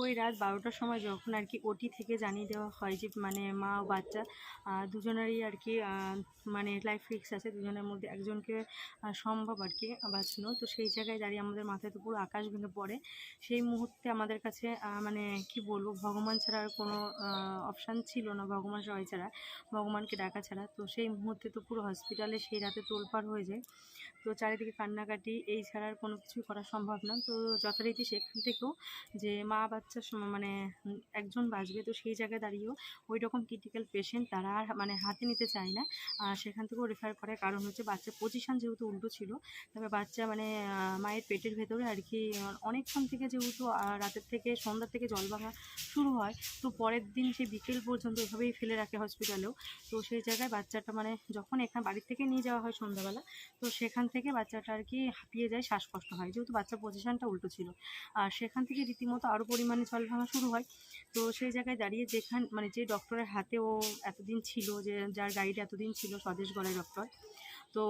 ওই রাত বারোটার সময় যখন আর কি ওটি থেকে জানিয়ে দেওয়া হয় যে মানে মা ও বাচ্চা দুজনেরই আর কি মানে লাইফ রিক্স আছে, দুজনের মধ্যে একজনকে সম্ভব আর কি বাঁচানো। তো সেই জায়গায় দাঁড়িয়ে আমাদের মাথায় তো পুরো আকাশ ভেঙে পড়ে। সেই মুহূর্তে আমাদের কাছে মানে কি বলব, ভগবান ছাড়া আর কোনো অপশান ছিল না, ভগবান সবাই ছাড়া, ভগবানকে ডাকা ছাড়া। তো সেই মুহূর্তে তো পুরো হসপিটালে সেই রাতে তোলপাড় হয়ে যায়। তো চারিদিকে কান্নাকাটি, এই ছাড়া আর কোনো কিছুই করা সম্ভব না। তো যথারীতি সেখান থেকেও যে মা বাচ্চার মানে একজন বাঁচবে তো সেই জায়গায় দাঁড়িয়েও ওই রকম ক্রিটিক্যাল পেশেন্ট তারা আর মানে হাতে নিতে চায় না। সেখান থেকেও রেফার করে, কারণ হচ্ছে বাচ্চার পজিশন যেহেতু উল্টো ছিল, তবে বাচ্চা মানে মায়ের পেটের ভেতরে আর কি অনেকক্ষণ থেকে যেহেতু রাতের থেকে সন্ধ্যা থেকে জল ভাঙা শুরু হয়, তো পরের দিন সে বিকেল পর্যন্ত এভাবেই ফেলে রাখে হসপিটালেও তো সেই জায়গায় বাচ্চাটা মানে যখন এখানে বাড়ির থেকে নিয়ে যাওয়া হয় সন্ধ্যাবেলা, তো সেখান থেকে বাচ্চাটা আর কি হাঁপিয়ে যায়, শ্বাসকষ্ট হয়। যেহেতু বাচ্চার পজিশনটা উল্টো ছিল। আর সেখান থেকে রীতিমতো আরও পরিমাণে জল ভাঙা শুরু হয়। তো সেই জায়গায় দাঁড়িয়ে যেখান মানে যে ডক্টরের হাতে ও এতদিন ছিল যে, যার গাইড এতদিন ছিল, স্বদেশ গড়াই ডক্টর তো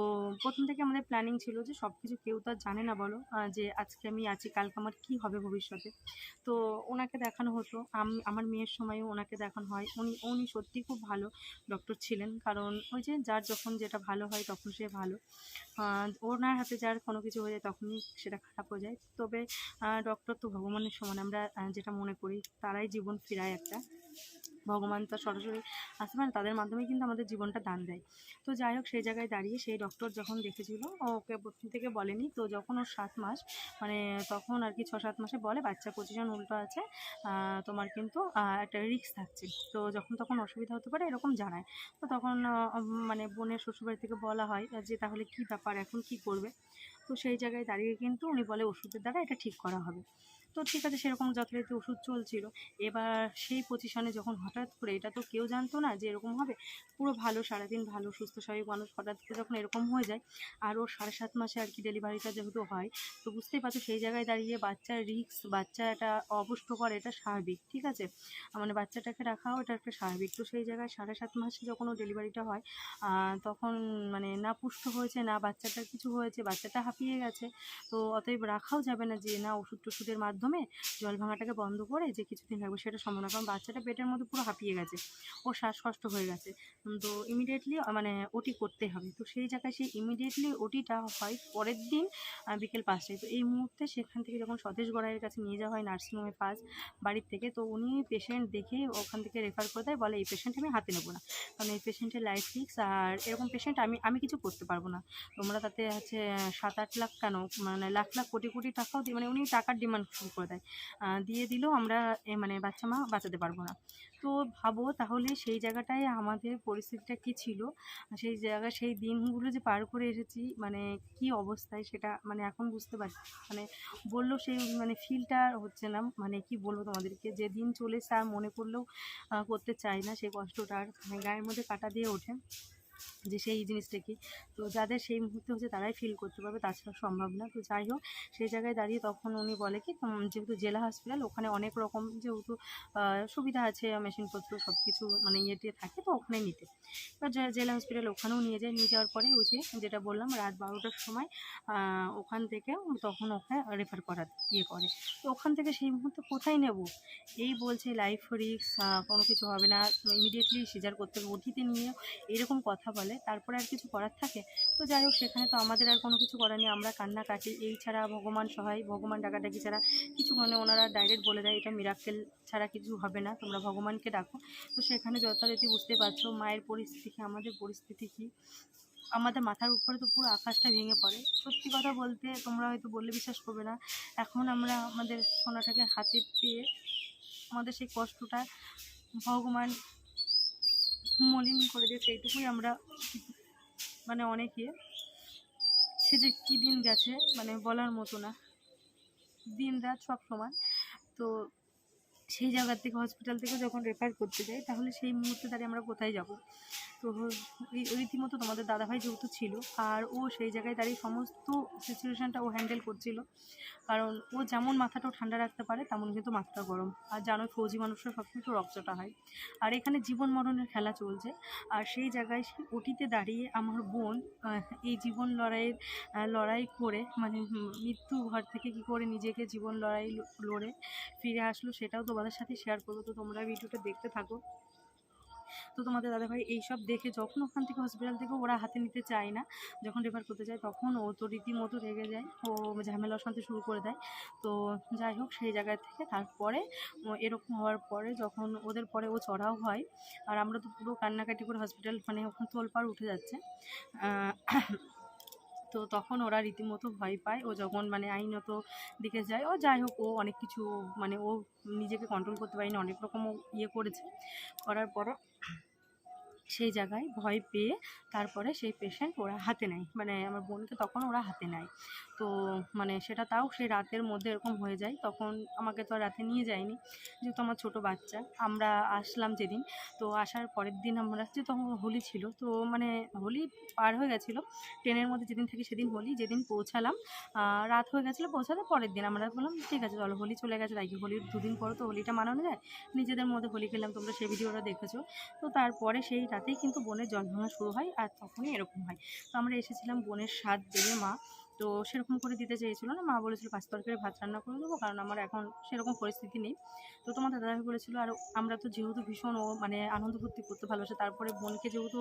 প্রথম থেকে আমাদের প্ল্যানিং ছিল যে সব কিছু কেউ তো আর জানে না বলো যে আজকে আমি আছি, কালকে আমার কী হবে ভবিষ্যতে। তো ওনাকে দেখানো হতো, আমি, আমার মেয়ের সময়ও ওনাকে দেখানো হয়। উনি উনি সত্যি খুব ভালো ডক্টর ছিলেন, কারণ ওই যে যার যখন যেটা ভালো হয় তখন সে ভালো। ওনার হাতে যার কোনো কিছু হয়ে যায় তখনই সেটা খারাপ হয়ে যায়। তবে ডক্টর তো ভগবানের সমান, আমরা যেটা মনে করি, তারাই জীবন ফিরায় একটা। ভগবান তো সরাসরি আসতে পারে তাদের মাধ্যমে কিন্তু আমাদের জীবনটা দান দেয়। তো যাই হোক, সেই জায়গায় দাঁড়িয়ে সেই ডক্টর যখন দেখেছিল ওকে প্রথম থেকে বলেনি, তো যখন ওর সাত মাস মানে তখন আর কি ছ সাত মাসে বলে, বাচ্চা পজিশন উল্টো আছে তোমার কিন্তু একটা রিস্ক থাকছে। তো যখন তখন অসুবিধা হতে পারে এরকম জানায়। তো তখন মানে বোনের শ্বশুরবাড়ি থেকে বলা হয় যে, তাহলে কি ব্যাপার, এখন কি করবে? তো সেই জায়গায় দাঁড়িয়ে কিন্তু উনি বলে, ওষুধের দ্বারা এটা ঠিক করা হবে। তো ঠিক আছে, সেরকম যথারীতি ওষুধ চলছিল। এবার সেই পজিশনে যখন হঠাৎ করে, এটা তো কেউ জানতো না যে এরকম হবে, পুরো ভালো, সারাদিন ভালো, সুস্থ, স্বাভাবিক মানুষ হঠাৎ করে যখন এরকম হয়ে যায়, আর ওর সাড়ে সাত মাসে আর কি ডেলিভারিটা যেহেতু হয়, তো বুঝতেই পারছ সেই জায়গায় দাঁড়িয়ে বাচ্চার রিস্ক বাচ্চা এটা অপুষ্টকর এটা স্বাভাবিক, ঠিক আছে? মানে বাচ্চাটাকে রাখাও এটা একটা স্বাভাবিক। তো সেই জায়গায় সাড়ে সাত মাসে যখন ও ডেলিভারিটা হয় তখন মানে না পুষ্ট হয়েছে, না বাচ্চাটার কিছু হয়েছে, বাচ্চাটা হাঁপিয়ে গেছে, তো অতএব রাখাও যাবে না যে, না ওষুধ টষুধের মাধ্যমে জল ভাঙাটাকে বন্ধ করে যে কিছুদিন রাখব সেটা সম্ভব না কারণ বাচ্চাটা পেটের মধ্যে পুরো হাঁপিয়ে গেছে। ওর শ্বাসকষ্ট হয়ে গেছে। তো ইমিডিয়েটলি মানে ওটি করতে হবে। তো সেই জায়গায় সেই ইমিডিয়েটলি ওটিটা হয় পরের দিন বিকেল পাঁচটায়। তো এই মুহূর্তে সেখান থেকে যখন স্বদেশ গড়াইয়ের কাছে নিয়ে যাওয়া হয় নার্সিংহোমে ফার্স্ট বাড়ির থেকে, তো উনি পেশেন্ট দেখে ওখান থেকে রেফার করে দেয়, বলে এই পেশেন্ট আমি হাতে নেব না। কারণ এই পেশেন্টের লাইফ রিক্স আর এরকম পেশেন্ট আমি আমি কিছু করতে পারব না। তোমরা তাতে হচ্ছে সাত আট লাখ কেন? মানে লাখ লাখ কোটি কোটি টাকাও দিই মানে উনি টাকার ডিমান্ড করে দেয়। দিয়ে দিলেও আমরা মানে বাচ্চা মা বাঁচাতে পারব না। তো ভাবো তাহলে সেই জায়গাটায় আমাদের পরিস্থিতিটা কী ছিল? সেই জায়গায় সেই দিনগুলো যে পার করে এসেছি মানে কি অবস্থায় সেটা মানে এখন বুঝতে পারছি মানে বললেও সেই মানে ফিলটা হচ্ছে না। মানে কি বলব তোমাদেরকে? যে দিন চলেছে আর মনে করলেও করতে চাই না। সেই কষ্টটা আর গায়ের মধ্যে কাটা দিয়ে ওঠে। যে সেই জিনিসটা কি? তো যাদের সেই মুহূর্তে হচ্ছে তারাই ফিল করতে পারবে, তাছাড়া সম্ভব না। তো যাই হোক সেই জায়গায় দাঁড়িয়ে তখন উনি বলে কি যেহেতু জেলা হসপিটাল ওখানে অনেক রকম যেহেতু সুবিধা আছে, মেশিনপত্র সব কিছু মানে ইয়েতে থাকে, তো ওখানে নিতে। এবার জেলা হসপিটাল ওখানেও নিয়ে যায়। নিয়ে যাওয়ার পরে ওই যেটা বললাম, রাত বারোটার সময় ওখান থেকে তখন ওখানে রেফার করা ইয়ে করে। তো ওখান থেকে সেই মুহূর্তে কোথায় নেব? এই বলছে লাইফ রিক্স কোনো কিছু হবে না। ইমিডিয়েটলি সিজার করতে হবে। ওটিতে নিয়ে এরকম কথা বলে, তারপরে আর কিছু করার থাকে? তো যাই হোক, সেখানে তো আমাদের আর কোনো কিছু করার নেই, আমরা কান্না কাটি এই ছাড়া ভগবান সহায়, ভগবান ডাকাডাকি ছাড়া কিছু মানে ওনারা ডাইরেক্ট বলে দেয়, এটা মিরাক্কেল ছাড়া কিছু হবে না, তোমরা ভগবানকে ডাকো। তো সেখানে যথারীতি বুঝতে পারছ, মায়ের পরিস্থিতি কী আমাদের পরিস্থিতি কী? আমাদের মাথার উপরে তো পুরো আকাশটা ভেঙে পড়ে। সত্যি কথা বলতে, তোমরা হয়তো বললে বিশ্বাস করবে না, এখন আমরা আমাদের সোনাটাকে হাতে পেয়ে আমাদের সেই কষ্টটা ভগবান মলিন করে দিয়েছে, এইটুকুই আমরা মানে অনেক ইয়ে। সে যে কী দিন গেছে মানে বলার মতো না। দিন রাত সব সমান। তো সেই জায়গার থেকে হসপিটাল থেকে যখন রেফার করতে যাই, তাহলে সেই মুহূর্তে দাঁড়িয়ে আমরা কোথায় যাব? তো রীতিমতো তোমাদের দাদাভাই যেহেতু ছিল, আর ও সেই জায়গায় দাঁড়িয়ে সমস্ত সিচুয়েশানটা ও হ্যান্ডেল করছিল। কারণ ও যেমন মাথাটাও ঠান্ডা রাখতে পারে, তেমন কিন্তু মাথাটা গরম। আর জানো ফৌজি মানুষরা সবসময় একটু রক্তটা হয়। আর এখানে জীবন মরণের খেলা চলছে। আর সেই জায়গায় সেই ওটিতে দাঁড়িয়ে আমার বোন এই জীবন লড়াইয়ের লড়াই করে মানে মৃত্যু ঘর থেকে কি করে নিজেকে জীবন লড়াই লড়ে ফিরে আসলো, সেটাও তোমাদের সাথে শেয়ার করব। তো তোমরা ভিডিওটা দেখতে থাকো। তো তোমাদের দাদাভাই এইসব দেখে যখন ওখান থেকে হসপিটাল থেকে ওরা হাতে নিতে চায় না, যখন রেফার করতে যায় তখন ও তো রীতিমতো রেগে যায়, ও ঝামেলা অশান্তি শুরু করে দেয়। তো যাই হোক, সেই জায়গা থেকে তারপরে এরকম হওয়ার পরে যখন ওদের পরে ও চড়াও হয়, আর আমরা তো পুরো কান্নাকাটি করে হসপিটাল মানে ওখানে তোলপাড় উঠে যাচ্ছে তো তখন ওরা রীতিমতো ভয় পায়। ও যখন মানে আইনত দিকে যায়, ও যাই হোক, ও অনেক কিছু মানে ও নিজেকে কন্ট্রোল করতে পারেনি, অনেক রকম ইয়ে করেছে। করার পরও সেই জায়গায় ভয় পেয়ে তারপরে সেই পেশেন্ট ওরা হাতে নেয়। মানে আমার বোনকে তখন ওরা হাতে নেয়। তো মানে সেটা তাও সেই রাতের মধ্যে এরকম হয়ে যায়। তখন আমাকে তো আর রাতে নিয়ে যায়নি। যেহেতু আমার ছোটো বাচ্চা, আমরা আসলাম যেদিন। তো আসার পরের দিন আমরা যেহেতু হোলি ছিল, তো মানে হোলি পার হয়ে গেছিল। ট্রেনের মধ্যে যেদিন থেকে সেদিন হোলি, যেদিন পৌঁছালাম রাত হয়ে গেছিল পৌঁছাতে পরের দিন। আমরা বললাম, ঠিক আছে, চলো হোলি চলে গেছে। তাই কি হোলির দুদিন পরে তো হোলিটা মানানো যায়? নিজেদের মধ্যে হোলি খেলাম তোমরা সেই ভিডিওটা দেখেছ। তো তারপরে সেই রাতেই কিন্তু বোনের জল শুরু হয় আর তখনই এরকম হয়। তো আমরা এসেছিলাম বোনের সাত দেবে মা তো সেরকম করে দিতে চেয়েছিল না। মা বলেছিল, পাঁচ তরকারি ভাত রান্না করে দেবো, কারণ আমার এখন সেরকম পরিস্থিতি নেই। তো তোমার দাদাভাই বলেছিল, আর আমরা তো যেহেতু ভীষণ ও মানে আনন্দ ফুর্তি করতে ভালোবাসে, তারপরে বোনকে যেহেতু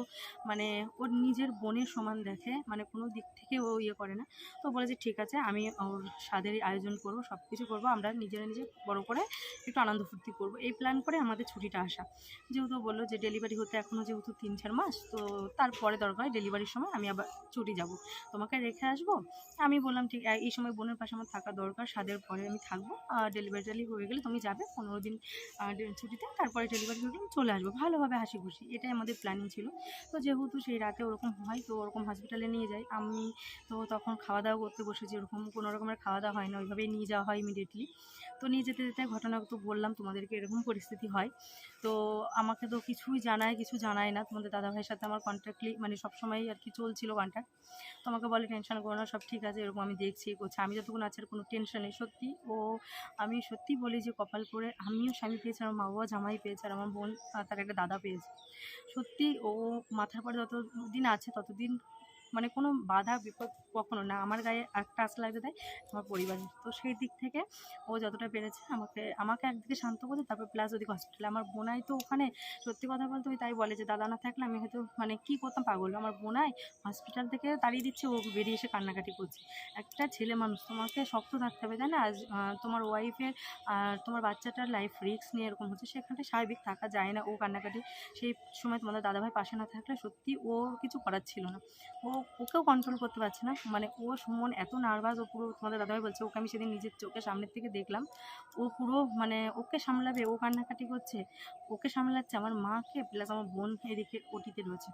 মানে ওর নিজের বোনের সমান দেখে মানে কোনো দিক থেকে ও ইয়ে করে না। তো বলে যে ঠিক আছে, আমি ওর স্বাদের আয়োজন করব সব কিছু করব, আমরা নিজেরা নিজে বড় করে একটু আনন্দ ফুর্তি করব। এই প্ল্যান করে আমাদের ছুটিটা আসা। যেহেতু বলল যে, ডেলিভারি হতে এখনও যেহেতু তিন চার মাস, তো তারপরে দরকার ডেলিভারির সময় আমি আবার ছুটি যাব। তোমাকে রেখে আসব আমি বললাম, ঠিক এই সময় বোনের পাশে আমার থাকা দরকার, স্বাদের পরে আমি থাকব। ডেলিভারি হয়ে গেলে তুমি যাবে, পনেরো দিন ছুটিতে, তারপরে ডেলিভারি হয়ে গেলে চলে আসব। ভালোভাবে হাসি খুশি এটাই আমাদের প্ল্যানিং ছিল। তো যেহেতু সেই রাতে ওরকম হয়, তো ওরকম হসপিটালে নিয়ে যাই। আমি তো তখন খাওয়া দাওয়া করতে বসেছি, ওরকম কোনো রকমের খাওয়া দাওয়া হয় না, ওইভাবেই নিয়ে যাওয়া হয় ইমিডিয়েটলি তো নিয়ে যেতে যেতে ঘটনা তো বললাম, তোমাদেরকে এরকম পরিস্থিতি হয়। তো আমাকে তো কিছুই জানায়, কিছু জানায় না। তোমাদের দাদাভাইয়ের সাথে আমার কন্ট্যাক্টলি মানে সবসময় আর কি চলছিল কন্ট্যাক্ট তো আমাকে বলে টেনশন করো না, সব ঠিক আছে, এরকম আমি দেখছি, করছি। আমি যতক্ষণ আছে আর কোনো টেনশন নেই। সত্যি ও, আমি সত্যি বলি যে কপাল করে আমিও স্বামী পেয়েছি, আমার মা বাবা জামাই পেয়েছে, আর আমার বোন তার একটা দাদা পেয়েছে। সত্যি ও মাথার পরে যতদিন আছে, ততদিন মানে কোনো বাধা বিপদ কখনো না। আমার গায়ে একটা আশ লাগতে দেয় আমার পরিবারের। তো সেই দিক থেকে ও যতটা পেরেছে আমাকে আমাকে একদিকে শান্ত করছে তারপর প্লাস ওদিকে হসপিটালে আমার বোনাই তো ওখানে সত্যি কথা বলতে ওই তাই বলে যে, দাদা না থাকলে আমি হয়তো মানে কী করতাম পাগল? আমার বোনাই হসপিটাল থেকে তাড়িয়ে দিচ্ছে, ও বেরিয়ে এসে কান্নাকাটি করছে। একটা ছেলে মানুষ, তোমাকে শক্ত থাকতে হবে, তাই না? আজ তোমার ওয়াইফের আর তোমার বাচ্চাটার লাইফ রিস্ক নিয়ে এরকম হচ্ছে, সেখানটায় স্বাভাবিক থাকা যায় না, ও কান্নাকাটি। সেই সময় তোমাদের দাদাভাই পাশে না থাকলে সত্যি ও কিছু করার ছিল না। ও ওকেও কন্ট্রোল করতে পারছে না। মানে ও সুমন এত নার্ভাস ও পুরো তোমাদের দাদাভাই বলছে, ওকে আমি সেদিন নিজের চোখের সামনের থেকে দেখলাম। ও পুরো মানে ওকে সামলাবে, ও কান্নাকাটি করছে, ওকে সামলাচ্ছে, আমার মাকে প্লাস আমার বোন এদিকে ওটিতে রয়েছে।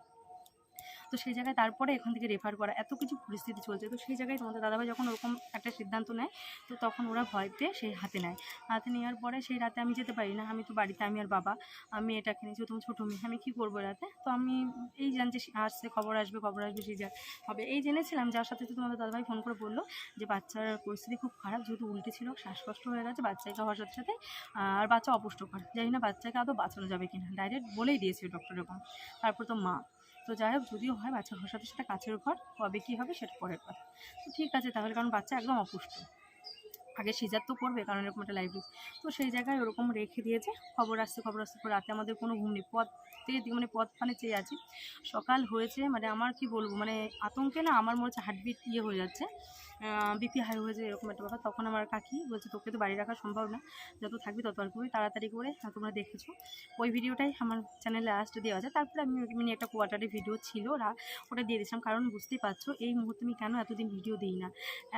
তো সেই জায়গায় তারপরে এখান থেকে রেফার করা, এত কিছু পরিস্থিতি চলছে। তো সেই জায়গায় তোমাদের দাদাভাই যখন ওরকম একটা সিদ্ধান্ত নেয়, তো তখন ওরা ভয় পেয়ে সেই হাতে নেয়। হাতে নেওয়ার পরে সেই রাতে আমি যেতে পারি না, আমি তো বাড়িতে, আমি আর বাবা, আমি এটাকে নিয়েছি তোমার ছোটো মেয়ে, আমি কী করব রাতে? তো আমি এই জানছি, আসছে, খবর আসবে খবর আসবে, সেই যা হবে। এই জেনেছিলাম, যার সাথে তো তোমাদের দাদাভাই ফোন করে বলল যে বাচ্চার পরিস্থিতি খুব খারাপ, যেহেতু উল্টে ছিল, শ্বাসকষ্ট হয়ে গেছে, বাচ্চাকে হওয়ার সাথে সাথে, আর বাচ্চা অপুষ্ট অপুষ্টকর। জানি না বাচ্চাকে আদৌ বাঁচানো যাবে কিনা ডাইরেক্ট বলেই দিয়েছে ডক্টর এরকম তারপর তো মা তো যাই হোক, যদিও হয় বাচ্চা হওয়ার সাথে সাথে কাছের ঘর, কবে কী হবে সেটা পরের কথা। তো ঠিক আছে, তাহলে কারণ বাচ্চা একদম অপুষ্ট। আগে সিজার তো করবে, কারণ এরকম একটা লাইব্রেরি তো সেই জায়গায় ওরকম রেখে দিয়েছে। খবর আসছে খবর আসছে পর রাতে আমাদের কোনো ঘুম নেই। পথ মানে পথ মানে চেয়ে আছি। সকাল হয়েছে মানে আমার কি বলব মানে আতঙ্কে না আমার মনে হচ্ছে হার্টবিট ইয়ে হয়ে যাচ্ছে। বিপি হাই হয়েছে, এরকম একটা ব্যাপার। তখন আমার কাকি বলছে, তোকে তো বাড়ি রাখা সম্ভব না। যত থাকবি তত আর খুবই তাড়াতাড়ি করে তোমরা দেখেছ। ওই ভিডিওটাই আমার চ্যানেলে লাস্ট দেওয়া আছে। তারপরে আমি মিনি একটা কোয়ার্টারে ভিডিও ছিল ওরা ওটা দিয়ে দিয়েছিলাম। কারণ বুঝতেই পারছ, এই মুহূর্তে আমি কেন এতদিন ভিডিও দিই না?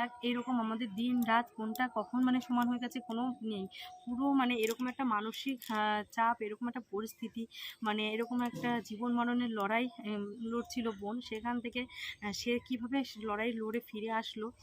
এক এরকম আমাদের দিন, রাত, কোনটা কখন মানে সমান হয়ে গেছে কোনো নেই। পুরো মানে এরকম একটা মানসিক চাপ, এরকম একটা পরিস্থিতি মানে এরকম একটা জীবন মরণের লড়াই লড়ছিল বোন। সেখান থেকে সে কীভাবে লড়াই লড়ে ফিরে আসলো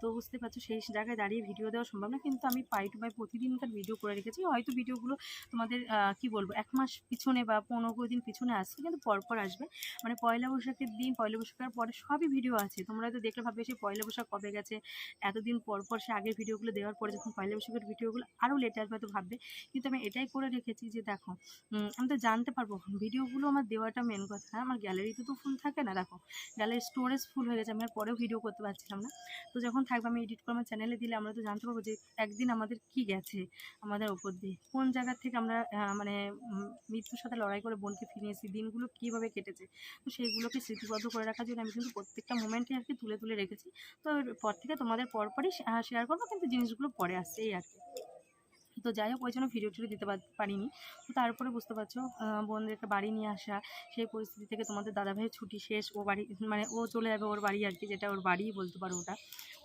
তো বুঝতে পারছ, সেই জায়গায় দাঁড়িয়ে ভিডিও দেওয়া সম্ভব না, কিন্তু আমি পাই টু পাই প্রতিদিনকার ভিডিও করে রেখেছি। হয়তো ভিডিওগুলো তোমাদের কি বলব, এক মাস পিছনে বা পনেরো দিন পিছনে আসছে, কিন্তু পরপর আসবে। মানে পয়লা বৈশাখের দিন, পয়লা বৈশাখের পরে সবই ভিডিও আছে। তোমরা তো দেখলে, ভাববে সে পয়লা বৈশাখ কবে গেছে, এতদিন পর পর সে আগের ভিডিওগুলো দেওয়ার পরে যখন পয়লা বৈশাখের ভিডিওগুলো আরও লেটে আসবে তো ভাববে। কিন্তু আমি এটাই করে রেখেছি যে দেখো আমি তো জানতে পারব ভিডিওগুলো আমার দেওয়াটা মেন কথা। আমার গ্যালারিতে তো ফুল থাকে না, দেখো। গ্যালারি স্টোরেজ ফুল হয়ে গেছে, আমি আর পরেও ভিডিও করতে পারছিলাম না। তো যখন থাকবে, আমি এডিট করে আমার চ্যানেলে দিলে আমরা তো জানতে পারব যে একদিন আমাদের কি গেছে আমাদের ওপর দিয়ে। কোন জায়গা থেকে আমরা মানে মৃত্যুর সাথে লড়াই করে বোনকে ফিরিয়েছি, দিনগুলো কীভাবে কেটেছে, তো সেইগুলোকে স্মৃতিবদ্ধ করে রাখার জন্য আমি কিন্তু প্রত্যেকটা মোমেন্টে আর কি তুলে তুলে রেখেছি। তো পর থেকে তোমাদের পরপরই শেয়ার করব, কিন্তু জিনিসগুলো পরে আসছে, এই আর কি। তো যাই হোক, ওই জন্য ভিডিও টিডিও দিতে পারিনি। তো তারপরে বুঝতে পারছ বোনদের বোনদেরকে বাড়ি নিয়ে আসা, সেই পরিস্থিতি থেকে তোমাদের দাদাভাইয়ের ছুটি শেষ। ও বাড়ি মানে ও চলে যাবে ওর বাড়ি আর কি, যেটা ওর বাড়িই বলতে পারো ওটা।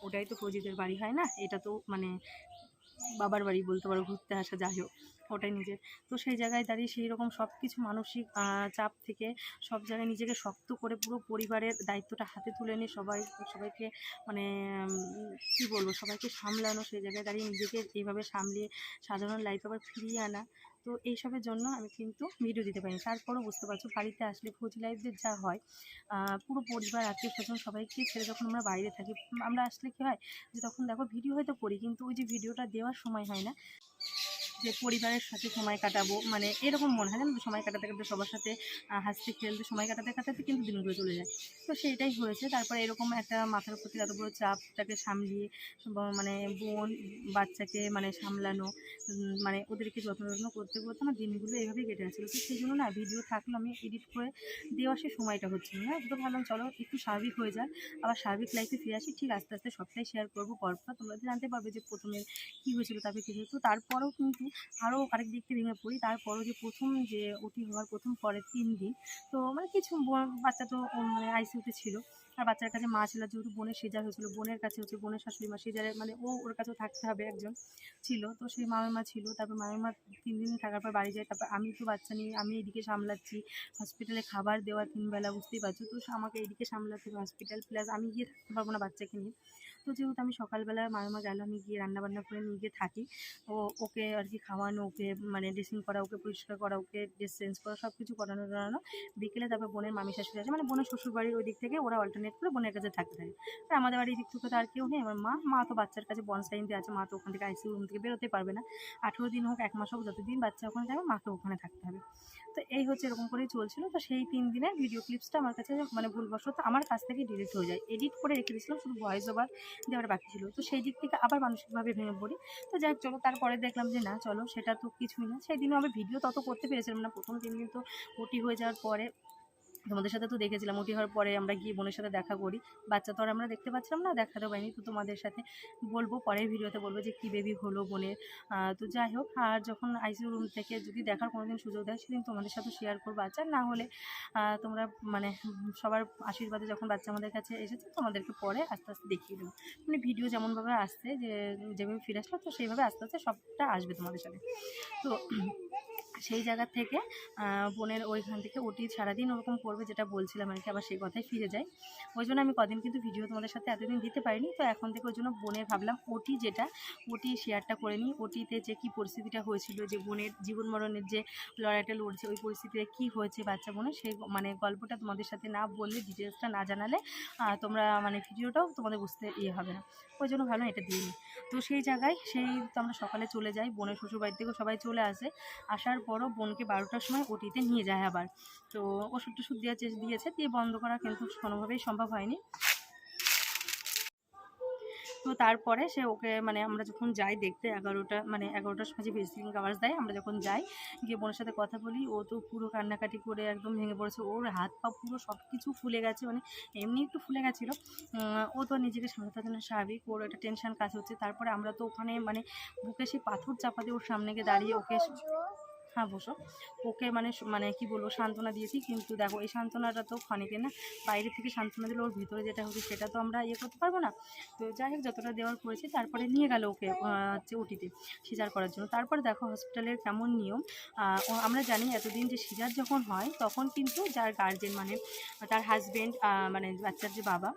ওটাই তো প্রজিতের বাড়ি, হয় না? এটা তো মানে বাবার বাড়ি বলতে পারো, ঘুরতে আসা, যাই হোক। ওটাই নিজের। তো সেই জায়গায় দাঁড়িয়ে সেই রকম সব কিছু মানসিক চাপ থেকে সব জায়গায় নিজেকে শক্ত করে পুরো পরিবারের দায়িত্বটা হাতে তুলে নিয়ে সবাই, সবাইকে মানে কী বলব, সবাইকে সামলানো, সেই জায়গায় দাঁড়িয়ে নিজেকে এইভাবে সামলিয়ে সাধারণ লাইফ আবার ফিরিয়ে আনা। তো এইসবের জন্য আমি কিন্তু ভিডিও দিতে পারিনি। তারপরও বুঝতে পারছ, বাড়িতে আসলে ফৌজি লাইফদের যা হয় পুরো পরিবার, আত্মীয় স্বজন সবাইকে ছেড়ে যখন আমরা বাইরে থাকি, আমরা আসলে কী হয় যে তখন দেখো ভিডিও হয়তো করি, কিন্তু ওই যে ভিডিওটা দেওয়ার সময় হয় না। যে পরিবারের সাথে সময় কাটাবো মানে এরকম মনে হয় না সময় কাটাতে কাটাতে সবার সাথে হাসতে খেলতে সময় কাটাতে কাটাতে কিন্তু দিনগুলো চলে যায়। তো সেইটাই হয়েছে। তারপরে এরকম একটা মাথার প্রতি এত বড় চাপটাকে সামলিয়ে মানে বোন, বাচ্চাকে মানে সামলানো মানে ওদেরকে যত্ন যত্ন করতে করতে আমার দিনগুলো এইভাবেই কেটে যাচ্ছিল। তো সেই জন্য না ভিডিও থাকলে, আমি এডিট করে দেওয়া সে সময়টা হচ্ছিল না। তো ভাবলাম চলো একটু স্বাভাবিক হয়ে যাক, আবার স্বাভাবিক লাইফে ফিরে আসি। ঠিক আস্তে আস্তে সবটাই শেয়ার করব। পরপর তোমরা জানতে পারবে যে প্রথমে কী হয়েছিল, তারপরে কী হয়েছিল। তারপরেও কিন্তু আরও আরেক দিক থেকে ভেঙে পড়ি। তারপরও যে প্রথম যে ওটি হওয়ার প্রথম পরের তিন দিন, তো মানে কিছু বাচ্চা তো মানে আইসিউতে ছিল। আর বাচ্চার কাছে মা ছিল, যেহেতু বোনের সেজার হয়েছিল, বোনের কাছে হচ্ছে বোনের শাশুড়ি মা সিজারে মানে ও ওর কাছেও থাকতে হবে একজন ছিল। তো সেই মামের মা ছিল, তারপর মামের মা তিন দিন থাকার পর বাড়ি যায়। তারপর আমি তো বাচ্চা নিয়ে, আমি এদিকে সামলাচ্ছি হসপিটালে খাবার দেওয়া তিন বেলা বুঝতেই পারছ? তো আমাকে এদিকে সামলাতে হবে হসপিটাল প্লাস আমি গিয়ে থাকতে পারব না বাচ্চাকে নিয়ে। তো যেহেতু আমি সকালবেলা মামিমা গেল, আমি গিয়ে রান্নাবান্না করে নিয়ে গিয়ে থাকি। ও ওকে আর কি খাওয়ানো, ওকে মানে ড্রেসিং করা, ওকে পরিষ্কার করা, ওকে ড্রেস চেঞ্জ করা সব কিছু করানো। টরানো বিকেলে তারপর বোনের মামি শাশুড়ি আছে মানে বোনের শ্বশুরবাড়ির ওই দিক থেকে ওরা অল্টারনেট করে বোনের কাছে থাকতে থাকে। আর আমাদের বাড়ির দিক থেকে তো আর কেউ নেই। আমার মা মা তো বাচ্চার কাছে বন সাইন দিয়ে আছে, মা তো ওখান থেকে আইসিউ রুম থেকে বেরোতে পারবে না। আঠেরো দিন হোক, এক মাস হোক, যতদিন বাচ্চা ওখানে যাবে মাকে ওখানে থাকতে হবে। তো এই হচ্ছে এরকম করেই চলছিল। তো সেই তিন দিনের ভিডিও ক্লিপসটা আমার কাছে মানে ভুলবশত আমার কাছ থেকে ডিলিট হয়ে যায়। এডিট করে রেখে দিয়েছিলাম, শুধু ভয়েস ওভার দেওয়ার বাকি ছিল। তো সেই দিক থেকে আবার মানসিকভাবে ভেঙে পড়ি। তো যাই চলো, তারপরে দেখলাম যে না, চলো, সেটা তো কিছুই না। সেই দিনও আমি ভিডিও তত করতে পেরেছিলাম না। প্রথম দিন কিন্তু ওটি হয়ে যাওয়ার পরে তোমাদের সাথে তো দেখেছিলাম ওটি হওয়ার পরে আমরা গিয়ে বোনের সাথে দেখা করি। বাচ্চা তো আর আমরা দেখতে পাচ্ছিলাম না দেখাতে পারিনি তো তোমাদের সাথে বলব, পরের ভিডিওতে বলব যে কী বেবি হলো বোনের। তো যাই হোক, আর যখন আইসিইউ রুম থেকে যদি দেখার কোনোদিন সুযোগ দেয়, সেদিন তোমাদের সাথে শেয়ার করব। আচ্ছা না হলে তোমরা মানে সবার আশীর্বাদে যখন বাচ্চা আমাদের কাছে এসেছে, তোমাদেরকে পরে আস্তে আস্তে দেখিয়ে দেবো। মানে ভিডিও যেমনভাবে আসছে, যে যেভাবে ফিরে আসলো, তো সেইভাবে আস্তে আস্তে সবটা আসবে তোমাদের সাথে। তো সেই জায়গা থেকে বোনের ওইখান থেকে ওটি সারাদিন ওরকম করবে যেটা বলছিলাম আর কি, আবার সেই কথায় ফিরে যায়। ওই জন্য আমি কদিন কিন্তু ভিডিও তোমাদের সাথে এতদিন দিতে পারিনি, তো এখন থেকে ওই জন্য বোনের ভাবলাম ওটি যেটা, ওটি শেয়ারটা করে নিই। ওটিতে যে কী পরিস্থিতিটা হয়েছিল, যে বোনের জীবন মরণের যে লড়াইটা লড়ছে, ওই পরিস্থিতিতে কী হয়েছে বাচ্চা বোনের, সেই মানে গল্পটা তোমাদের সাথে না বললে ডিটেলসটা না জানালে তোমরা মানে ভিডিওটাও তোমাদের বুঝতে ইয়ে হবে না। ওই জন্য ভাবলাম এটা দিয়ে নিই। তো সেই জায়গায় সেই তো আমরা সকালে চলে যাই, বোনের শ্বশুর বাড়ি থেকেও সবাই চলে আসে। আসার পরও বোনকে বারোটার সময় ওটিতে নিয়ে যায় আবার। তো ওষুধ টষুধ চেষ্টা দিয়েছে, দিয়ে বন্ধ করা কিন্তু কোনোভাবেই সম্ভব হয়নি। তো তারপরে সে ওকে মানে আমরা যখন যাই দেখতে, এগারোটা মানে এগারোটার সময় যে ভিজিটিং আওয়ার্স দেয়, আমরা যখন যাই, গিয়ে বোনের সাথে কথা বলি, ও তো পুরো কান্নাকাটি করে একদম ভেঙে পড়েছে। ওর হাত পা পুরো সব কিছু ফুলে গেছে মানে এমনি একটু ফুলে গেছিল। ও তো নিজেকে সামলাতে না, স্বাভাবিক, ওর একটা টেনশন কাজ হচ্ছে। তারপরে আমরা তো ওখানে মানে বুকে সেই পাথর চাপা দিয়ে ওর সামনে গিয়ে দাঁড়িয়ে ওকে হ্যাঁ বসো। ওকে মানে মানে কি বলব, সান্ত্বনা দিয়েছি, কিন্তু দেখো, এই সান্ত্বনাটা তো ক্ষণিকের না। বাইরে থেকে সান্ত্বনা দিলে ওর ভিতরে যেটা হচ্ছে সেটা তো আমরা ইয়ে করতে পারব না। তো যাই হোক, যতটা দেওয়ার করেছি, তারপরে নিয়ে গেল ওকে হচ্ছে ওটিতে সিজার করার জন্য। তারপরে দেখো, হসপিটালের কেমন নিয়ম। আমরা জানি এতদিন যে সিজার যখন হয়, তখন কিন্তু যার গার্জেন মানে তার হাজবেন্ড মানে বাচ্চার যে বাবা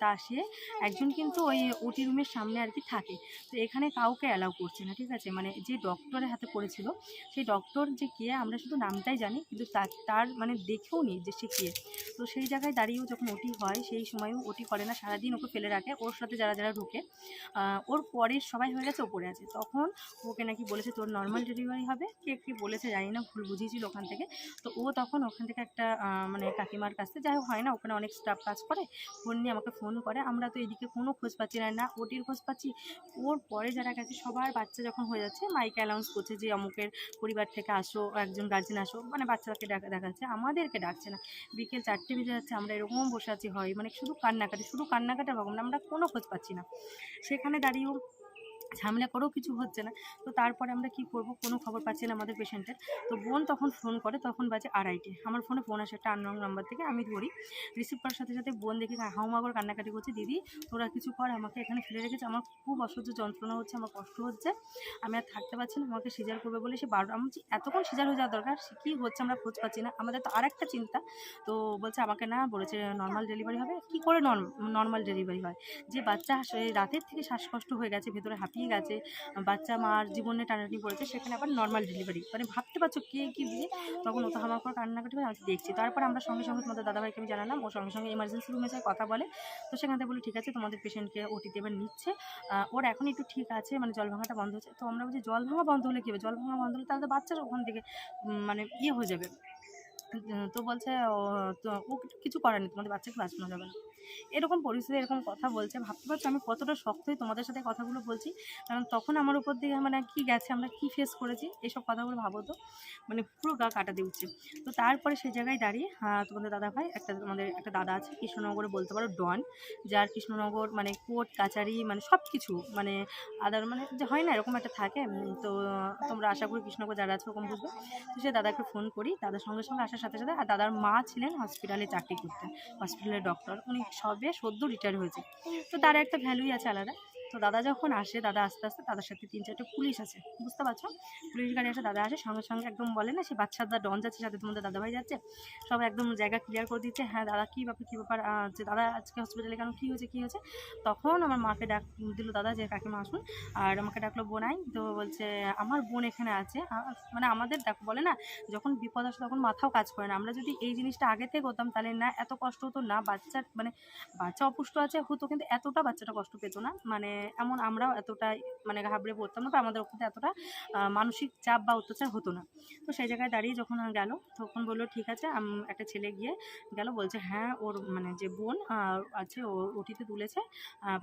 তা সে একজন কিন্তু ওই ওটি রুমের সামনে আর কি থাকে। তো এখানে কাউকে অ্যালাউ করছে না, ঠিক আছে? মানে যে ডক্টরের হাতে পড়েছিল, সেই ডক্টর যে কে, আমরা শুধু নামটাই জানি, কিন্তু তার মানে দেখেও নি যে সে কে। তো সেই জায়গায় দাঁড়িয়েও যখন ওটি হয়, সেই সময়ও ওটি করে না, সারাদিন ওকে ফেলে রাখে, ওর সাথে যারা যারা ঢোকে ওর পরের সবাই হয়ে গেছে ওপরে আছে। তখন ওকে নাকি বলেছে, তোর নর্মাল ডেলিভারি হবে? কে, কি বলেছে জানি না, ভুল বুঝিয়েছিল ওখান থেকে। তো ও তখন ওখান থেকে একটা মানে কাকিমার কাছে যাই হয় না, ওখানে অনেক স্টাফ কাজ করে, ফোন নিয়ে আমাকে ফোন করে। আমরা তো এদিকে কোনো খোঁজ পাচ্ছি না না ওটির খোঁজ পাচ্ছি। ওর পরে যারা গেছে, সবার বাচ্চা যখন হয়ে যাচ্ছে, মাইকে অ্যানাউন্স করছে যে অমুকের পরিবার থেকে আসো, একজন গার্জেন আসো মানে বাচ্চাকে ডাকা দেখাচ্ছে, আমাদেরকে ডাকছে না। বিকেল চারটে বেজে যাচ্ছে, আমরা এরকম বসে আছি, হয় মানে শুধু কান্নাকাটি, শুধু কান্নাকাটা ভগবান আমরা কোনো খোঁজ পাচ্ছি না। সেখানে দাঁড়িয়েও ঝামেলা করেও কিছু হচ্ছে না। তো তারপরে আমরা কি করব? কোনো খবর পাচ্ছি না আমাদের পেশেন্টের তো বোন তখন ফোন করে, তখন বাজে আড়াইটে। আমার ফোনে ফোন আসে একটা আননোন নাম্বার থেকে, আমি ধরি। রিসিভ করার সাথে সাথে বোন দেখি হাউমা করে কান্নাকাটি করছে, দিদি, তোরা কিছু কর, আমাকে এখানে ফেলে রেখেছে। আমার খুব অসহ্য যন্ত্রণা হচ্ছে, আমার কষ্ট হচ্ছে। আমি আর থাকতে পারছি না, আমাকে সিজার করবে বলে সে বারো আমি এতক্ষণ সিজার হয়ে যাওয়া দরকার? সে কী হচ্ছে? আমরা খোঁজ পাচ্ছি না। আমাদের তো আর একটা চিন্তা। তো বলছে, আমাকে না, বলেছে নর্মাল ডেলিভারি হবে। কি করে নর্মাল ডেলিভারি হয়? যে বাচ্চা রাতের থেকে শ্বাসকষ্ট হয়ে গেছে, ভেতরে হাঁপিয়ে আছে। বাচ্চা মার জীবনে টানাটানি পড়েছে সেখানে আবার নর্মাল ডেলিভারি মানে ভাবতে পারছ কে কী দিয়ে তখন ও তো হামা করে কান্নাকাটি আমি দেখছি। তারপর আমরা সঙ্গে সঙ্গে তোমাদের দাদাভাইকে আমি জানালাম, ও সঙ্গে সঙ্গে এমার্জেন্সি রুমে যায়, কথা বলে। তো সেখান থেকে বলি, ঠিক আছে, তোমাদের পেশেন্টকে ওটিতে এবার নিচ্ছে। ওর এখন একটু ঠিক আছে মানে জল ভাঙাটা বন্ধ হচ্ছে। তো আমরা বলছি, জল ভাঙা বন্ধ হলে কী হবে? জল ভাঙা বন্ধ হলে তাহলে তো বাচ্চার ওখান থেকে মানে ইয়ে হয়ে যাবে। তো বলছে তো ও কিছু করার নেই তোমাদের বাচ্চাকে বাঁচানো যাবে না। এরকম পরিস্থিতি এরকম কথা বলছে। ভাবতে পারছ আমি কতটা শক্ত তোমাদের সাথে কথাগুলো বলছি। কারণ তখন আমার উপর দিকে মানে কি গেছে, আমরা কি ফেস করেছি, এসব কথাগুলো ভাবো তো। মানে পুরো গা কাটা দিচ্ছে তো তারপরে সেই জায়গায় দাঁড়িয়ে তোমাদের দাদা ভাই একটা তোমাদের একটা দাদা আছে, কৃষ্ণনগরে বলতে পারো, ডন, যার কৃষ্ণনগর মানে কোর্ট, কাচারি মানে সব কিছু মানে আদার মানে যে হয় না, এরকম একটা থাকে। তো তোমরা আশা করি কৃষ্ণনগর যারা আছে ওরকম বুঝবে। তো সে দাদাকে ফোন করি, দাদার সঙ্গে সঙ্গে আসার সাথে সাথে, আর দাদার মা ছিলেন হসপিটালে চাকরি করতেন হসপিটালের ডক্টর উনি সবে সদ্য রিটায়ার হয়েছে। তো তার একটা ভ্যালুই আছে আলাদা। তো দাদা যখন আসে, দাদা আস্তে আস্তে দাদার সাথে তিন চারটে পুলিশ আছে, বুঝতে পারছ? পুলিশ গাড়ি আসে, দাদা আসে, সঙ্গে সঙ্গে একদম বলে না, সে বাচ্চার ডন যাচ্ছে সাথে তোমাদের দাদাভাই যাচ্ছে, সব একদম জায়গা ক্লিয়ার করে দিচ্ছে হ্যাঁ দাদা কী ব্যাপার কী ব্যাপার যে দাদা আজকে হসপিটালে কেন, কী হয়েছে কী হয়েছে? তখন আমার মাকে ডাক দিল দাদা যে, কাকিমা আসুন, আর আমাকে ডাকলো বোনাই, তো বলছে, আমার বোন এখানে আছে মানে আমাদের দেখো, বলে না, যখন বিপদ আসে তখন মাথাও কাজ করে না, আমরা যদি এই জিনিসটা আগে থেকে করতাম, তাহলে না এত কষ্ট হতো, না বাচ্চার মানে বাচ্চা অপুষ্ট আছে, হতো, কিন্তু এতটা বাচ্চাটা কষ্ট পেতো না মানে এমন আমরাও এতটা মানে ঘাবড়ে পড়তাম না বা আমাদের ওখানে এতটা মানসিক চাপ বা অত্যাচার হতো না। তো সেই জায়গায় দাঁড়িয়ে যখন গেল, তখন বলল, ঠিক আছে একটা ছেলে গিয়ে গেল, বলছে হ্যাঁ ওর মানে যে বোন আছে, ও ওটিতে তুলেছে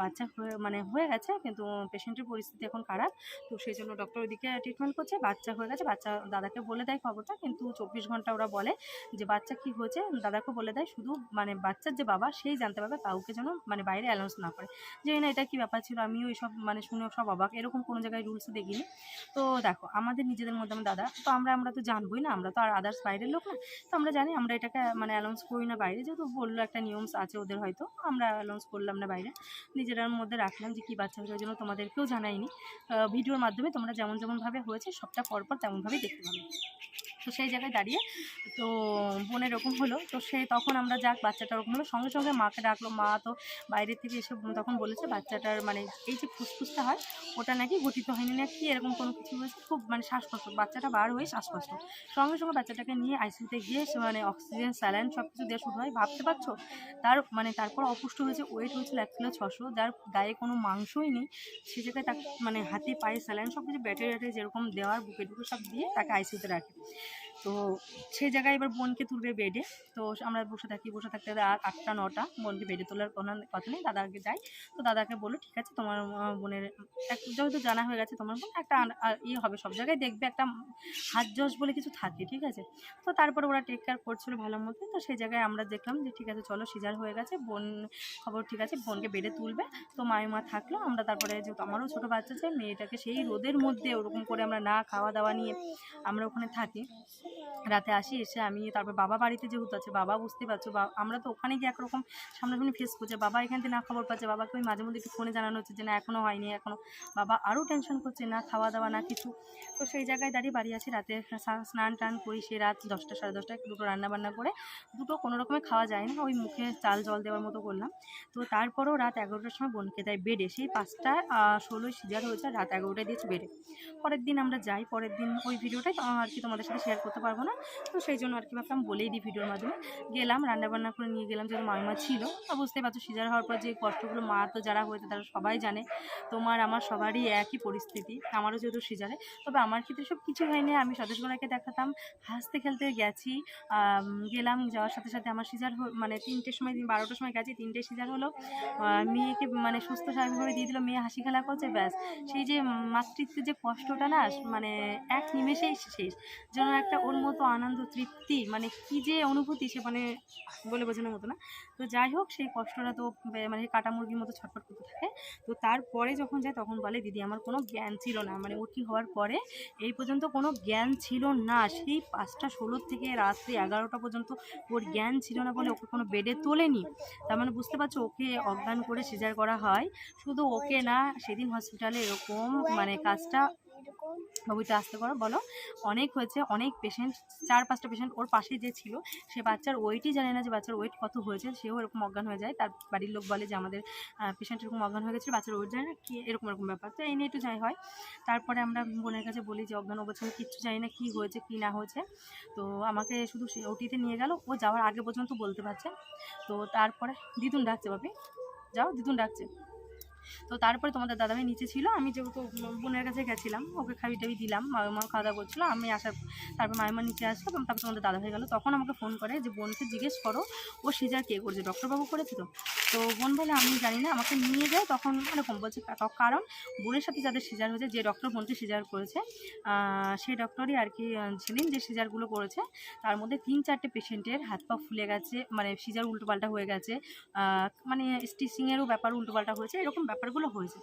বাচ্চা হয়ে মানে হয়ে গেছে, কিন্তু পেশেন্টের পরিস্থিতি এখন খারাপ, তো সেই জন্য ডক্টর ওইদিকে ট্রিটমেন্ট করছে, বাচ্চা হয়ে গেছে, বাচ্চা দাদাকে বলে দেয় খবরটা, কিন্তু চব্বিশ ঘণ্টা ওরা বলে যে, বাচ্চা কি হয়েছে? দাদাকে বলে দেয়, শুধু মানে বাচ্চার যে বাবা, সেই জানতে পারবে, কাউকে যেন মানে বাইরে অ্যানাউন্স না করে। যে না এটা কি ব্যাপার ছিল আমিও এইসব মানে শুনেও সব অবাক। এরকম কোনো জায়গায় রুলস দেখিনি। তো দেখো, আমাদের নিজেদের মধ্যে আমার দাদা, তো আমরা আমরা তো জানবোই না, আমরা তো আর আদার্স বাইরের লোক না। তো আমরা জানি আমরা এটাকে মানে অ্যানাউন্স করি না বাইরে, যেহেতু বলল একটা নিয়মস আছে ওদের হয়তো, আমরা অ্যানাউন্স করলাম না বাইরে। নিজেরার মধ্যে রাখলাম যে কী বাচ্চা হয়েছে জন্য তোমাদেরকেও জানাইনি। ভিডিওর মাধ্যমে তোমরা যেমন যেমনভাবে হয়েছে, সবটা পরপর তেমনভাবেই দেখতে পাবে। তো সেই জায়গায় দাঁড়িয়ে তো বোন এরকম হলো। তো সে তখন আমরা যাক বাচ্চাটা ওরকম হলো। সঙ্গে সঙ্গে মাকে ডাকলো। মা তো বাইরে থেকে এসে তখন বলেছে, বাচ্চাটার মানে এই যে ফুসফুসটা হয়, ওটা নাকি গঠিত হয়নি না কি এরকম কোনো কিছু হয়েছে। খুব মানে শ্বাসকষ্ট। বাচ্চাটা বার হয়ে শ্বাসকষ্ট। সঙ্গে সঙ্গে বাচ্চাটাকে নিয়ে আইসিউতে গিয়ে সে মানে অক্সিজেন, স্যালাইন সব কিছু দেওয়া শুরু হয়। ভাবতে পারছ? তার মানে তারপর অপুষ্ট হয়েছে। ওয়েট হয়েছিল এক কিলো ছশো। যার গায়ে কোনো মাংসই নেই। সে জায়গায় তাকে মানে হাতে, পায়ে, স্যালাইন সব কিছু ব্যাটারি যেরকম দেওয়ার বুকে টুকে সব দিয়ে তাকে আইসিউতে রাখে। তো সেই জায়গায় এবার বোনকে তুলবে বেডে তো আমরা বসে থাকি, বসে থাকতে রাত আটটা, নটা। বোনকে বেডে তোলার কোনো কথা নেই, দাদাকে যাই। তো দাদাকে বলল, ঠিক আছে, তোমার বোনের এক, যেহেতু জানা হয়ে গেছে তোমার বোন, একটা ইয়ে হবে, সব জায়গায় দেখবে একটা হাত যশ বলে কিছু থাকে, ঠিক আছে? তো তারপরে ওরা টেক কেয়ার করছিল ভালো মতো তো সেই জায়গায় আমরা দেখলাম যে, ঠিক আছে, চলো, সিজার হয়ে গেছে, বোন, খবর ঠিক আছে, বোনকে বেডে তুলবে। তো মায়মা থাকল, আমরা তারপরে যেহেতু আমারও ছোটো বাচ্চা আছে, মেয়েটাকে সেই রোদের মধ্যে ওরকম করে আমরা না খাওয়া দাওয়া নিয়ে আমরা ওখানে থাকি। রাতে আসি, এসে আমি তারপর বাবা বাড়িতে যেহেতু আছে, বাবা বুঝতে পারছ, বা আমরা তো ওখানে গিয়ে একরকম সামনাসামনি ফেস করছে। বাবা এখান থেকে না খবর পাচ্ছে, বাবাকে ওই মাঝে মধ্যে একটু ফোনে জানানো হচ্ছে যে না এখনও হয়নি এখনও বাবা আরও টেনশন করছে, না খাওয়া দাওয়া, না কিছু। তো সেই জায়গায় দাঁড়িয়ে বাড়ি আছি রাতে স্নান টান করি, সে রাত দশটা, সাড়ে দশটায় দুটো রান্নাবান্না করে, দুটো কোনো রকমে খাওয়া যায় না, ওই মুখে চাল, জল দেওয়ার মতো করলাম। তো তারপরও রাত এগারোটার সময় বোনকে দেয় বেডে, সেই পাঁচটায় ষোলোই সিজার হয়েছে রাত এগারোটায় দিয়েছে বেডে। পরের দিন আমরা যাই, পরের দিন ওই ভিডিওটাই আর কি তোমাদের সাথে শেয়ার করতে পারব না। তো সেই জন্য আর কি ভাবলাম বলেই দিই ভিডিওর মাধ্যমে। গেলাম, রান্নাবান্না করে নিয়ে গেলাম, যেহেতু মামিমা ছিল। তো বুঝতেই পারছ, সিজার হওয়ার পর যে কষ্টগুলো মা তো যারা হয়েছে তারা সবাই জানে। তোমার, আমার সবারই একই পরিস্থিতি, আমারও যেহেতু সিজারে। তবে আমার ক্ষেত্রে সব কিছু হয়নি, আমি সদস্যগুলোকে দেখাতাম। হাসতে খেলতে গেছি গেলাম, যাওয়ার সাথে সাথে আমার সিজার মানে তিনটের সময় বারোটার সময় গেছি তিনটে সিজার হলো। মেয়েকে মানে সুস্থ স্বাভাবিকভাবে দিয়ে দিল, মেয়ে হাসি খেলা করছে, ব্যাস। সেই যে মাতৃত্বের যে কষ্টটা না মানে এক নিমেষেই শেষ। যেন একটা ওর মতো আনন্দ, তৃপ্তি মানে কি যে অনুভূতি সে মানে বলে বোঝানোর মতো না। তো যাই হোক, সেই কষ্টটা তো মানে কাটা মুরগির মতো ছটফট করতে থাকে। তো তারপরে যখন যায় তখন বলে, দিদি, আমার কোনো জ্ঞান ছিল না। মানে কি হওয়ার পরে এই পর্যন্ত কোনো জ্ঞান ছিল না। সেই পাঁচটা ষোলোর থেকে রাত্রি এগারোটা পর্যন্ত ওর জ্ঞান ছিল না বলে ওকে কোনো বেডে তোলেনি। তার মানে বুঝতে পারছ, ওকে অজ্ঞান করে সিজার করা হয়। শুধু ওকে না, সেদিন হসপিটালে এরকম মানে কাজটা ছবিটা আসতে করো বলো। অনেক হয়েছে, অনেক পেশেন্ট চার পাঁচটা পেশেন্ট ওর পাশে যে ছিল, সে বাচ্চার ওয়েটই জানে না যে বাচ্চার ওয়েট কত হয়েছে, সেও এরকম অজ্ঞান হয়ে যায়। তার বাড়ির লোক বলে যে আমাদের পেশেন্ট এরকম অজ্ঞান হয়ে গেছিল বাচ্চার ওয়েট জানে না, কি এরকম এরকম ব্যাপার। তো এই নিয়ে একটু যাই হয়। তারপরে আমরা বোনের কাছে বলি যে, অজ্ঞান অবস্থা কিচ্ছু জানি না কী হয়েছে, কী না হয়েছে। তো আমাকে শুধু সে ওটিতে নিয়ে গেল। ও যাওয়ার আগে পর্যন্ত বলতে পারছে। তো তারপরে, দিদুন ডাকছে বাপি যাও, দিদুন ডাকছে। তো তারপরে তোমাদের দাদাভাই নিচে ছিল, আমি যেহেতু বোনের কাছে গেছিলাম, ওকে খাবি টাবি দিলাম, মা খাওয়া দাওয়া করছিল, আমি আসার তারপর মায়ের নিচে আসলো, এবং তারপর তোমাদের দাদা হয়ে গেলো। তখন আমাকে ফোন করে যে, বোনকে জিজ্ঞেস করো, ও সিজার কে করছে, ডক্টরবাবু করেছে তো? তো বোন বলে, আমি জানি না, আমাকে নিয়ে যায়, তখন এরকম বলছে কারণ বোনের সাথে যাদের সিজার হয়েছে, যে ডক্টর বোনকে সিজার করেছে সেই ডক্টরই আর কি ছিলেন, যে সিজারগুলো করেছে, তার মধ্যে তিন চারটে পেশেন্টের হাত পা ফুলে গেছে মানে সিজার উল্টোপাল্টা হয়ে গেছে মানে স্টিচিংয়েরও ব্যাপার উল্টোপাল্টা হয়েছে, এরকম ব্যাপারগুলো হয়েছে।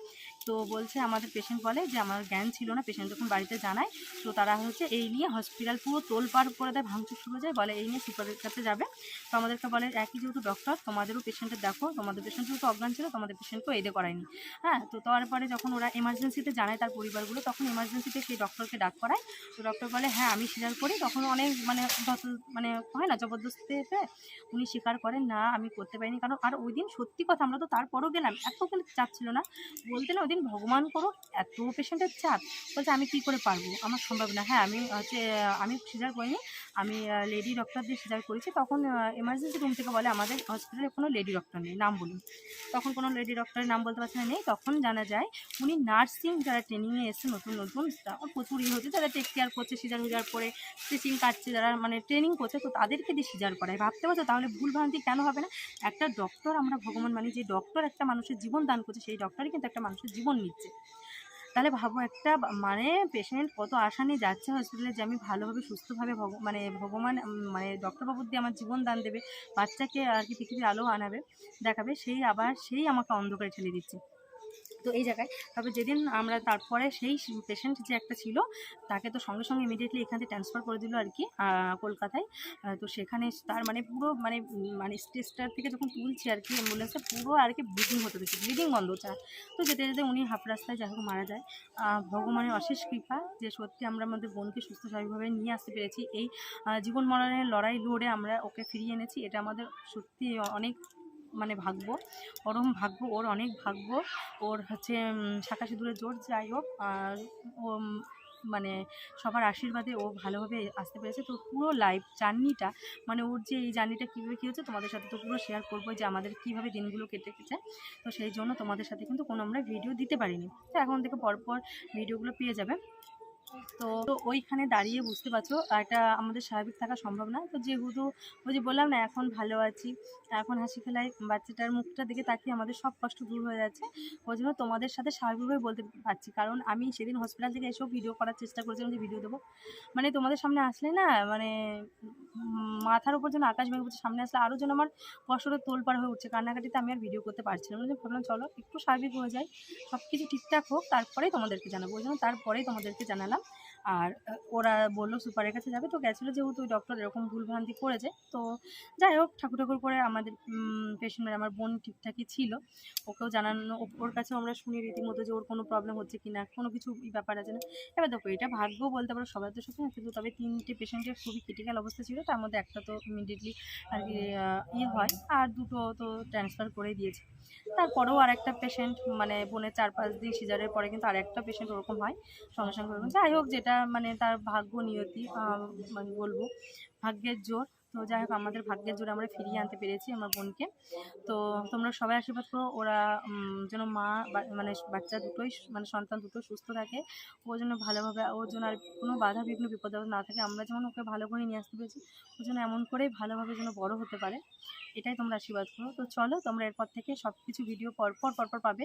তো বলছে আমাদের পেশেন্ট বলে যে, আমার জ্ঞান ছিল না। পেশেন্ট যখন বাড়িতে জানায়, তো তারা হচ্ছে এই নিয়ে হসপিটাল পুরো তোল তোলপাড় করে দেয়, ভাঙচুর শুরু যায়, বলে এই নিয়ে সুপারের কাছে যাবে। তো আমাদেরকে বলে, একই যেহেতু ডক্টর তোমাদেরও পেশেন্টের দেখো, তোমাদের পেশেন্ট যেহেতু অজ্ঞান ছিল, তোমাদের পেশেন্টকেও এদে করায়নি। হ্যাঁ তো তারপরে যখন ওরা এমার্জেন্সিতে জানায় তার পরিবারগুলো, তখন এমার্জেন্সিতে সেই ডক্টরকে ডাক করায়। তো ডক্টর বলে হ্যাঁ আমি স্বীকার করি। তখন অনেক মানে মানে হয় না, জবরদস্তিতে উনি স্বীকার করেন, না, আমি করতে পারিনি। কারণ আর ওই দিন সত্যি কথা আমরা তো তারপরও গেলাম, এত কিন্তু চাপ ছিল না। বলতে না ওই দিন ভগবান করো এত পেশেন্টের চাপ। বলছে, আমি কি করে পারব? আমার সম্ভব না। হ্যাঁ আমি হচ্ছে, আমি সিজার করিনি। আমি লেডি ডক্টর দিয়ে সিজার করেছি, তখন এমার্জেন্সি রুম থেকে বলে আমাদের হসপিটালে কোনো লেডি ডক্টর নেই, নাম বলুন। তখন কোনো লেডি ডক্টরের নাম বলতে পারছে না, নেই, তখন জানা যায় উনি নার্সিং যারা ট্রেনিংয়ে এসছে, নতুন নতুন প্রচুর ইয়ে হচ্ছে যারা টেক কেয়ার করছে, সিজার হুজার করে স্টিচিং কাটছে, যারা মানে ট্রেনিং করছে, তো তাদেরকে দিয়ে সিজার করায়। ভাবতে পারছ, তাহলে ভুল ভ্রান্তি কেন হবে না? একটা ডক্টর আমরা ভগবান মানি, যে ডক্টর একটা মানুষের জীবন দান করছে, সেই ডক্টরই কিন্তু একটা মানুষের জীবন নিচ্ছে। তাহলে ভাবো একটা মানে পেশেন্ট কত আশা নিয়ে যাচ্ছে হসপিটালে যে আমি ভালোভাবে, সুস্থভাবে ভগ- মানে ভগবান মানে ডক্টরবাবুর দিয়ে আমার জীবন দান দেবে, বাচ্চাকে আর কি পৃথিবীর আলো আনাবে, দেখাবে, সেই আবার, সেই আমাকে অন্ধকারে ঠেলে দিচ্ছে। তো এই জায়গায়। তবে যেদিন আমরা তারপরে সেই পেশেন্ট যে একটা ছিল, তাকে তো সঙ্গে সঙ্গে ইমিডিয়েটলি এখান থেকে ট্রান্সফার করে দিল আর কি কলকাতায়। তো সেখানে তার মানে পুরো মানে মানে স্টেজটার থেকে যখন তুলছে আর কি অ্যাম্বুলেন্সে পুরো আর কি ব্লিডিং হতে দেখছি ব্লিডিং বন্ধ হচ্ছে তো যেতে যেতে উনি হাফ রাস্তায় যাই হোক মারা যায়। ভগবানের অশেষ কৃপা যে সত্যি আমরা আমাদের বোনকে সুস্থ স্বাভাবিকভাবে নিয়ে আসতে পেরেছি। এই জীবন মরণের লড়াই লড়ে আমরা ওকে ফিরিয়ে এনেছি। এটা আমাদের সত্যি অনেক মানে ভাগ্য ওরম ভাগ্য ওর অনেক ভাগ্য ওর হচ্ছে শাখা সিঁদুরের জোর যাই হোক ও মানে সবার আশীর্বাদে ও ভালোভাবে আসতে পেরেছে। তো পুরো লাইফ জার্নিটা মানে ওর যে এই জার্নিটা কীভাবে কী হচ্ছে তোমাদের সাথে তো পুরো শেয়ার করব যে আমাদের কীভাবে দিনগুলো কেটে গেছে। তো সেই জন্য তোমাদের সাথে কিন্তু কোনো আমরা ভিডিও দিতে পারিনি। তো এখন থেকে পরপর ভিডিওগুলো পেয়ে যাবে। তো ওইখানে দাঁড়িয়ে বুঝতে পারছ এটা আমাদের স্বাভাবিক থাকা সম্ভব না। তো যেহেতু ওই যে বললাম না, এখন ভালো আছি এখন হাসি খেলায় বাচ্চাটার মুখটা দেখে তাকিয়ে আমাদের সব কষ্ট দূর হয়ে যাচ্ছে। ওই জন্য তোমাদের সাথে স্বাভাবিকভাবে বলতে পারছি, কারণ আমি সেদিন হসপিটাল থেকে এসেও ভিডিও করার চেষ্টা করেছিলাম যে ভিডিও দেবো। মানে তোমাদের সামনে আসলে না মানে মাথার উপর যেন আকাশ ভেঙে পড়ছে সামনে আসলে আরও যেন আমার কষ্টটা তোলপাড় হয়ে উঠছে। কান্নাকাটিতে আমি আর ভিডিও করতে পারছিলাম না। ভাবলাম, চলো, একটু স্বাভাবিক হয়ে যায় সব কিছু ঠিকঠাক হোক, তারপরেই তোমাদেরকে জানাব। ওই জন্য তারপরেই তোমাদেরকে জানালাম। আর ওরা বলল সুপারের কাছে যাবে। তো গেছিল যেহেতু ওই ডক্টর এরকম ভুলভ্রান্তি করেছে। তো যাই হোক ঠাকুর ঠাকুর করে আমাদের পেশেন্টের আমার বোন ঠিকঠাকই ছিল। ওকেও জানানো ওর কাছেও আমরা শুনি রীতিমতো যে ওর কোনো প্রবলেম হচ্ছে কি না, কোনো কিছু ব্যাপার আছে না। এবার দেখো, এটা ভাগ্য বলতে পারো সবার তো না কিন্তু তবে তিনটে পেশেন্টের খুবই ক্রিটিক্যাল অবস্থা ছিল। তার মধ্যে একটা তো ইমিডিয়েটলি আর কি ইয়ে হয়, আর দুটো তো ট্রান্সফার করে দিয়েছে। তারপরেও আর একটা পেশেন্ট মানে বোনের চার পাঁচ দিন সিজারের পরে কিন্তু আর একটা পেশেন্ট ওরকম হয়, সঙ্গে সঙ্গে যাই হোক, যেটা মানে তার ভাগ্য নিয়তি মানে বলব ভাগ্যের জোর। তো যাই হোক, আমাদের ভাগ্যের জোরে আমরা ফিরিয়ে আনতে পেরেছি আমার বোনকে। তো তোমরা সবাই আশীর্বাদ করো, ওরা যেন মা মানে বাচ্চা দুটোই মানে সন্তান দুটো সুস্থ থাকে। ও যেন ভালোভাবে ওর জন্য আর কোনো বাধা বিঘ্ন বিপদ না থাকে। আমরা যেমন ওকে ভালো করে নিয়ে আসতে পেরেছি ওর জন্য এমন করেই ভালোভাবে যেন বড় হতে পারে। এটাই তোমরা আশীর্বাদ করো। তো চলো, তোমরা এরপর থেকে সব কিছু ভিডিও পরপর পরপর পাবে।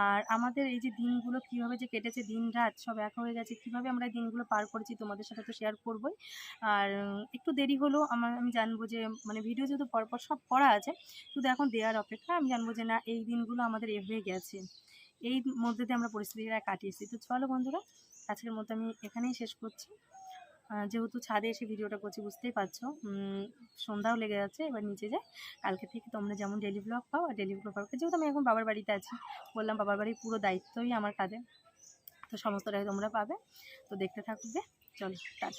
আর আমাদের এই যে দিনগুলো কীভাবে যে কেটেছে, দিন রাত সব এক হয়ে গেছে, কীভাবে আমরা দিনগুলো পার করেছি তোমাদের সাথে তো শেয়ার করবোই। আর একটু দেরি হলেও আমার আমি জানব যে মানে ভিডিও যেহেতু পরপর সব করা আছে শুধু এখন দেওয়ার অপেক্ষা, আমি জানব যে না, এই দিনগুলো আমাদের এ হয়ে গেছে। এই মধ্যে দিয়ে আমরা পরিস্থিতিটা কাটিয়েছি। তো চলো বন্ধুরা, আজকের মতো আমি এখানেই শেষ করছি। যেহেতু ছাদে এসে ভিডিওটা করছি, বুঝতেই পারছ সন্ধ্যাও লেগে যাচ্ছে, এবার নিচে যাই। কালকে থেকে তোমরা যেমন ডেলি ব্লগ পাও, আর ডেলি ব্লগ পাও যেহেতু আমি এখন বাবার বাড়িতে আছি, বললাম বাবার বাড়ির পুরো দায়িত্বই আমার কাঁধে, তো সমস্তটাই তোমরা পাবে। তো দেখতে থাকবে। চলো, টাটা।